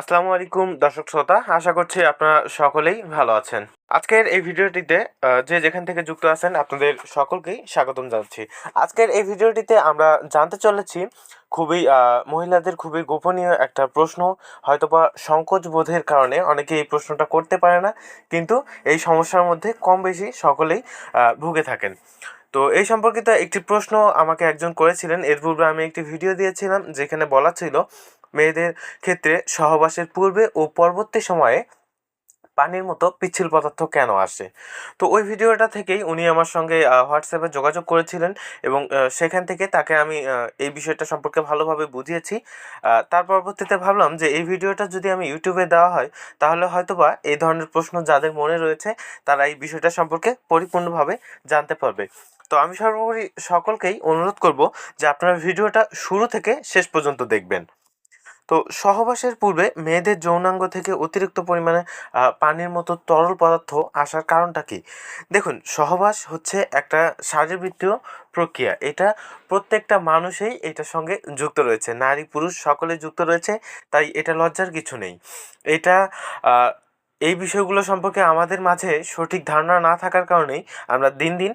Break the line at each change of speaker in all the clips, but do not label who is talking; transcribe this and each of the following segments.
আসসালামু আলাইকুম, দর্শক শ্রোতা। আশা করছি আপনারা সকলেই ভালো আছেন। আজকের এই ভিডিওটিতে যে যেখান থেকে যুক্ত আছেন, আপনাদের সকলকেই স্বাগতম জানাচ্ছি। আজকের এই ভিডিওটিতে আমরা জানতে চলেছি, খুবই মহিলাদের খুবই গোপনীয় একটা প্রশ্ন। হয়তোবা সংকোচ বোধের কারণে অনেকে এই প্রশ্নটা করতে পারে না, কিন্তু এই সমস্যার মধ্যে কম বেশি সকলেই ভুগে থাকেন। তো এই সম্পর্কিত একটি প্রশ্ন আমাকে একজন করেছিলেন। এর পূর্বে আমি একটি ভিডিও দিয়েছিলাম, যেখানে বলা ছিল মেয়েদের ক্ষেত্রে সহবাসের পূর্বে ও পরবর্তী সময়ে পানির মতো পিচ্ছিল পদার্থ কেন আসে? তো ওই ভিডিওটা থেকেই উনি আমার সঙ্গে হোয়াটসঅ্যাপে যোগাযোগ করেছিলেন এবং সেখান থেকে তাকে আমি এই বিষয়টা সম্পর্কে ভালোভাবে বুঝিয়েছি। তার পরবর্তীতে ভাবলাম যে এই ভিডিওটা যদি আমি ইউটিউবে দেওয়া হয়, তাহলে হয়তোবা এই ধরনের প্রশ্ন যাদের মনে রয়েছে, তারা এই বিষয়টা সম্পর্কে পরিপূর্ণভাবে জানতে পারবে। তো আমি সর্বোপরি সকলকেই অনুরোধ করব যে আপনারা ভিডিওটা শুরু থেকে শেষ পর্যন্ত দেখবেন। তো সহবাসের পূর্বে মেয়েদের যৌনাঙ্গ থেকে অতিরিক্ত পরিমাণে পানির মতো তরল পদার্থ আসার কারণটা কি? দেখুন, সহবাস হচ্ছে একটা শারীরবৃত্তীয় প্রক্রিয়া। এটা প্রত্যেকটা মানুষেই এটার সঙ্গে যুক্ত রয়েছে। নারী, পুরুষ সকলে যুক্ত রয়েছে, তাই এটা লজ্জার কিছু নেই। এটা এই বিষয়গুলো সম্পর্কে আমাদের মাঝে সঠিক ধারণা না থাকার কারণেই আমরা দিন দিন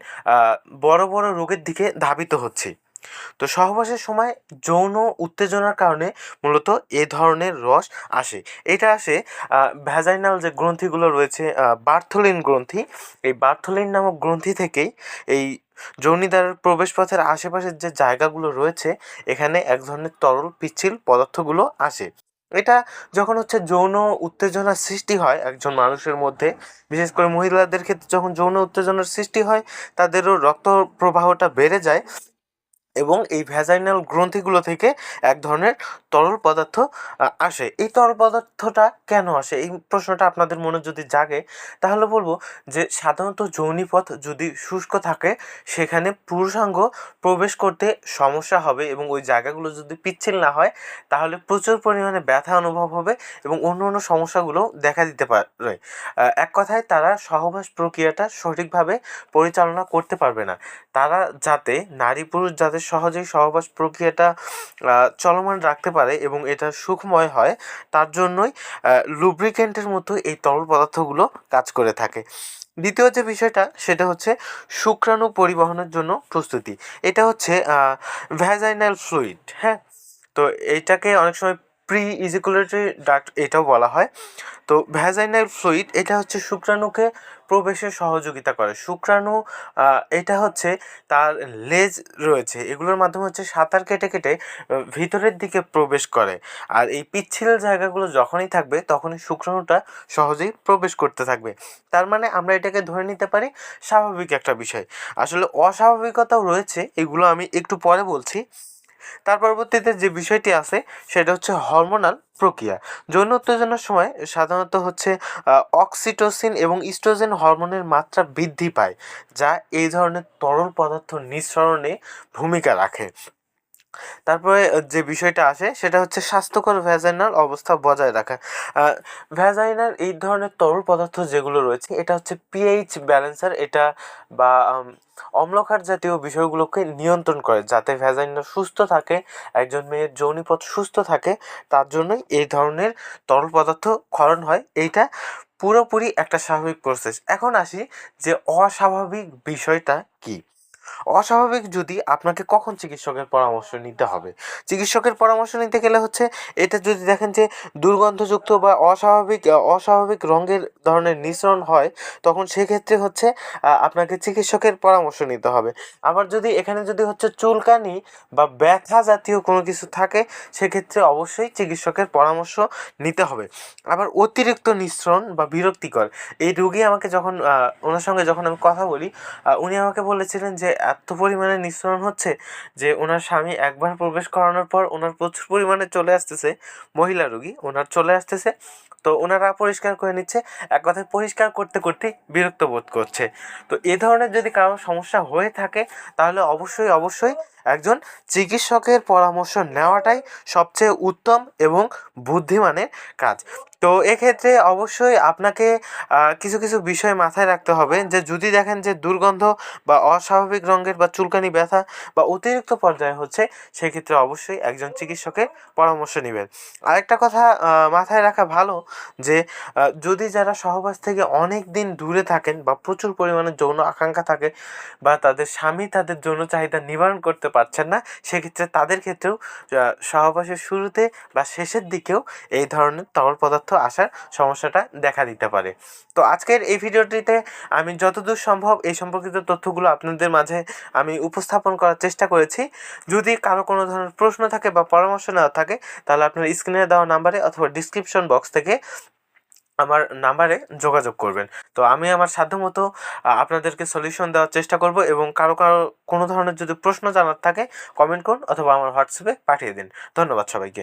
বড় বড় রোগের দিকে ধাবিত হচ্ছি। তো সহবাসের সময় যৌন উত্তেজনার কারণে মূলত এ ধরনের রস আসে। এটা আসে ভ্যাজাইনাল যে গ্রন্থিগুলো রয়েছে বার্থলিন গ্রন্থি। এই বার্থলিন নামক গ্রন্থি থেকেই এই যৌনিদ্বারের প্রবেশপথের আশেপাশের যে জায়গাগুলো রয়েছে, এখানে এক ধরনের তরল পিচ্ছিল পদার্থগুলো আসে। এটা যখন হচ্ছে যৌন উত্তেজনার সৃষ্টি হয় একজন মানুষের মধ্যে, বিশেষ করে মহিলাদের ক্ষেত্রে যখন যৌন উত্তেজনার সৃষ্টি হয়, তাদেরও রক্ত প্রবাহটা বেড়ে যায়। এবং এই ভ্যাজাইনাল গ্রন্থিগুলো থেকে এক ধরনের তরল পদার্থ আসে। এই তরল পদার্থটা কেন আসে? এই প্রশ্নটা আপনাদের মনে যদি জাগে, তাহলে বলব যে সাধারণত যৌনিপথ যদি শুষ্ক থাকে, সেখানে পুরুষাঙ্গ প্রবেশ করতে সমস্যা হবে এবং ওই জায়গাগুলো যদি পিচ্ছিল না হয়, তাহলে প্রচুর পরিমাণে ব্যথা অনুভব হবে এবং অন্য অন্য সমস্যাগুলো দেখা দিতে পারে। এক কথায় তারা সহবাস প্রক্রিয়াটা সঠিকভাবে পরিচালনা করতে পারবে না। তারা যাতে নারী পুরুষ যাতে সহজেই সহবাস প্রক্রিয়াটা চলমান রাখতে পারে এবং এটা সুখময় হয়। তার জন্যই লুব্রিকেন্টের মতো এই তরল পদার্থগুলো কাজ করে থাকে। দ্বিতীয় যে বিষয়টা, সেটা হচ্ছে শুক্রাণু পরিবহনের জন্য প্রস্তুতি। এটা হচ্ছে ভ্যাজাইনাল ফ্লুইড হ্যাঁ? তো এইটাকে অনেক সময় প্রি ইজিকুলেটরি ডাক্ট এটাও বলা হয়। তো ভ্যাজাইনাল ফ্লুইড এটা হচ্ছে শুক্রাণুকে প্রবেশে সহযোগিতা করে। শুক্রাণু এটা হচ্ছে তার লেজ রয়েছে, এগুলোর মাধ্যমে হচ্ছে সাঁতার কেটে কেটে ভিতরের দিকে প্রবেশ করে। আর এই পিচ্ছিল জায়গাগুলো যখনই থাকবে, তখনই শুক্রাণুটা সহজেই প্রবেশ করতে থাকবে। তার মানে আমরা এটাকে ধরে নিতে পারি, স্বাভাবিক একটা বিষয়। আসলে অস্বাভাবিকতাও রয়েছে, এগুলো আমি একটু পরে বলছি। তার পরবর্তীতে যে বিষয়টি আছে, সেটা হচ্ছে হরমোনাল প্রক্রিয়া। যৌন উত্তেজনার সময় সাধারণত হচ্ছে অক্সিটোসিন এবং ইস্ট্রোজেন হরমোনের মাত্রা বৃদ্ধি পায়, যা এই ধরনের তরল পদার্থ নিঃসরণে ভূমিকা রাখে। তারপরে যে বিষয়টা আসে সেটা হচ্ছে স্বাস্থ্যকর ভ্যাজাইনাল অবস্থা বজায় রাখা। ভ্যাজাইনার এই ধরনের তরল পদার্থ যেগুলো রয়েছে এটা হচ্ছে পিএইচ ব্যালেন্সার এটা বা আম, অম্লক্ষার জাতীয় বিষয়গুলোকে নিয়ন্ত্রণ করে যাতে ভ্যাজাইনা সুস্থ থাকে একজন মেয়ের যৌনিপথ সুস্থ থাকে তার জন্যই এই ধরনের তরল পদার্থ ক্ষরণ হয়। এইটা পুরোপুরি একটা স্বাভাবিক প্রসেস এখন আসি যে অস্বাভাবিক বিষয়টা কী? অস্বাভাবিক যদি আপনাকে কখন চিকিৎসকের পরামর্শ নিতে হবে? চিকিৎসকের পরামর্শ নিতে গেলে হচ্ছে, এটা যদি দেখেন যে দুর্গন্ধযুক্ত বা অস্বাভাবিক অস্বাভাবিক রঙের ধরনের মিশ্রণ হয়, তখন সেক্ষেত্রে হচ্ছে আপনাকে চিকিৎসকের পরামর্শ নিতে হবে। আবার যদি এখানে যদি হচ্ছে চুলকানি বা ব্যথা জাতীয় কোনো কিছু থাকে, সেক্ষেত্রে অবশ্যই চিকিৎসকের পরামর্শ নিতে হবে। আবার অতিরিক্ত মিশ্রণ বা বিরক্তিকর, এই রুগী আমাকে যখন ওনার সঙ্গে যখন আমি কথা বলি উনি আমাকে বলেছিলেন যে এত পরিমাণে নিঃসরণ হচ্ছে যে ওনার স্বামী একবার প্রবেশ করানোর পর ওনার প্রচুর পরিমাণে চলে আসতেছে মহিলা রুগী, ওনার চলে আসতেছে। তো ওনারা পরিষ্কার করে নিচ্ছে, এক কথায় পরিষ্কার করতে করতে বিরক্ত বোধ করছে। তো এ ধরনের যদি কারও সমস্যা হয়ে থাকে, তাহলে অবশ্যই অবশ্যই একজন চিকিৎসকের পরামর্শ নেওয়াটাই সবচেয়ে উত্তম এবং বুদ্ধিমানের কাজ। তো এক্ষেত্রে অবশ্যই আপনাকে কিছু কিছু বিষয় মাথায় রাখতে হবে যে যদি দেখেন যে দুর্গন্ধ বা অস্বাভাবিক রঙের বা চুলকানি ব্যথা বা অতিরিক্ত পর্যায়ে হচ্ছে, সেক্ষেত্রে অবশ্যই একজন চিকিৎসকের পরামর্শ নেবেন। আরেকটা কথা মাথায় রাখা ভালো যে যদি যারা সহবাস থেকে অনেক দিন দূরে থাকেন বা প্রচুর পরিমাণে যৌন আকাঙ্ক্ষা থাকে বা তাদের স্বামী তাদের যৌন চাহিদা নিবারণ করতে পারছেন না, সেক্ষেত্রে তাদের ক্ষেত্রেও সহবাসের শুরুতে বা শেষের দিকেও এই ধরনের তরল পদার্থ আসার সমস্যাটা দেখা দিতে পারে। তো আজকের এই ভিডিওটিতে আমি যতদূর সম্ভব এই সম্পর্কিত তথ্যগুলো আপনাদের মাঝে আমি উপস্থাপন করার চেষ্টা করেছি। যদি কারও কোনো ধরনের প্রশ্ন থাকে বা পরামর্শ নেওয়া থাকে, তাহলে আপনার স্ক্রিনে দেওয়া নাম্বারে অথবা ডিসক্রিপশন বক্স থেকে আমার নাম্বারে যোগাযোগ করবেন। তো আমি আমার সাধ্যমতো আপনাদেরকে সলিউশন দেওয়ার চেষ্টা করব এবং কারও কারও কোনো ধরনের যদি প্রশ্ন জানার থাকে কমেন্ট করুন অথবা আমার হোয়াটসঅ্যাপে পাঠিয়ে দিন। ধন্যবাদ সবাইকে।